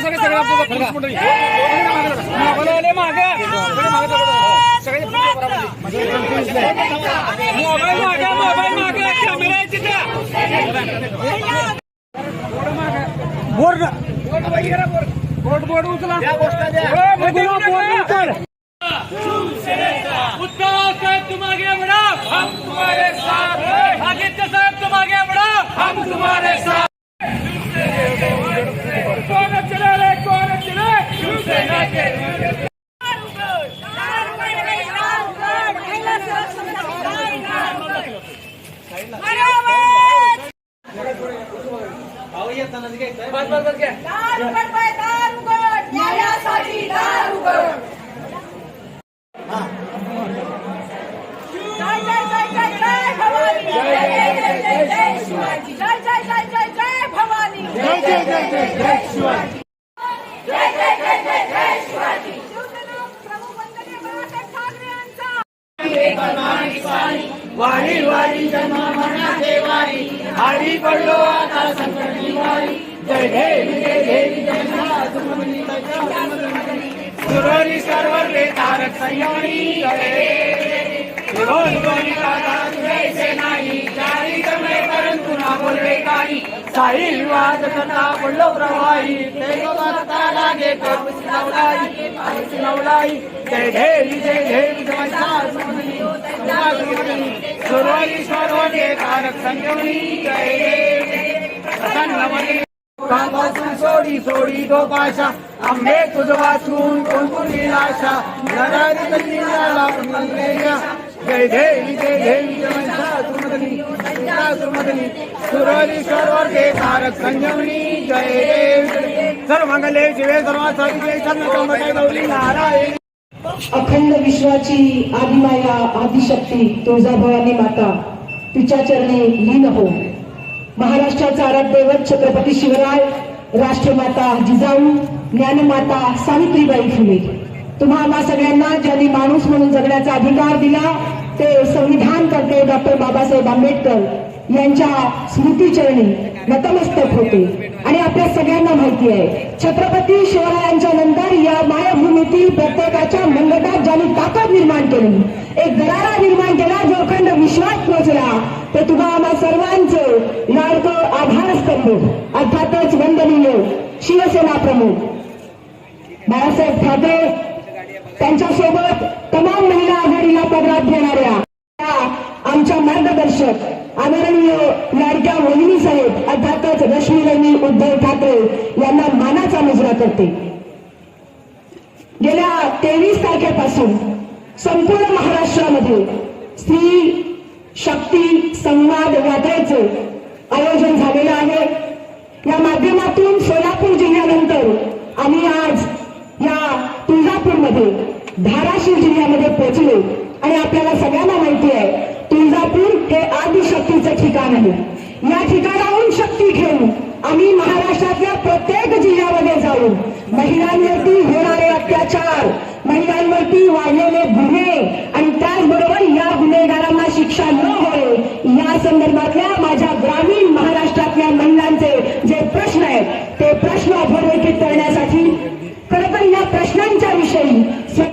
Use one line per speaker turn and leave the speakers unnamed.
सगळे सगळे मागे. सगळे. मोबाईल मागे मोबाईल मागे कॅमेरा बोर्ड बोर्ड बोर्ड उचला ए, मध्ये बोर्ड उचल. उद्धव साहेब तुम आगे बढ़ो हम तुम्हारे साथ आदित्य साहब तुम आगे बढ़ो हम तुम्हारे साथ वारी वारी जन्मा मना देवारी आडी पडलो आता संकटी वारी जय देवी जय देवी जय सुरोरी सर्व रे तारक संयमी जय विरोध नाही चारी समय परंतु ना बोलवे काही साहिल वाद कथा पडलो प्रवाही ते गोमाता लागे करू नवलाई करू नवलाई जय देवी जय देवी जय सुरवारी सर्वते तारक संयमी जय देवी प्रसन्न सोडी सोडी गोपाशा आंबे तुझ वाचून कोण निराशा आशा नरारी कल्याणाला मंगलेया जय देवी जय देवी जय सासुमदनी सुरली सुरवारी तारक संयमनी जय देवी सर्व मंगले शिवे सर्वासाठी जय चंद्र गौरी नारायण
अखंड विश्वाची आदिमाया आदिशक्ती तुळजाभवानी माता. तिच्या चरणी लीन हो. महाराष्ट्राचा आराध्यवत छत्रपती शिवराय राष्ट्रमाता जिजाऊ ज्ञानमाता सावित्रीबाई फुले. तुम्हा आम्हा सगळ्यांना ज्यांनी माणूस म्हणून जगण्याचा अधिकार दिला ते संविधान करते डॉक्टर बाबासाहेब आंबेडकर यांच्या स्मृतीचरणी नतमस्तक होते. आणि आपल्या सगळ्यांना माहिती आहे छत्रपती शिवरायांच्या नंतर या मायभूमीतील प्रत्येकाच्या मंगटात ज्यांनी ताकद निर्माण केली एक दरारा निर्माण केला जो अखंड विश्वास पोहोचला ते तुला आम्हा सर्वांचं लाडकं आधारस्तंभ अर्थातच वंदनीय शिवसेना प्रमुख. बाळासाहेब ठाकरे त्यांच्यासोबत तमाम महिला आघाडीला पदरात घेणाऱ्या आमच्या मार्गदर्शक आदरणीय लाडक्या मोहिनी साहेब अर्थातच रश्मीरणी उद्धव ठाकरे यांना मानाचा मुजरा करते. गेल्या तेवीस तारखेपासून संपूर्ण महाराष्ट्रामध्ये स्त्री शक्ती संवाद यात्रेचं आयोजन झालेलं आहे. या माध्यमातून सोलापूर जिल्ह्यानंतर आम्ही आज या तुळजापूरमध्ये धाराशिव जिल्ह्यामध्ये पोहोचले. आणि आपल्याला सगळ्यांना माहिती आहे तुळजापूर हे आदिशक्तीचं ठिकाण आहे. या ठिकाणाहून शक्ती घेऊन आम्ही महाराष्ट्रातल्या प्रत्येक जिल्ह्यामध्ये जाऊन महिलांवरती होणारे अत्याचार महिलांवरती वाढलेले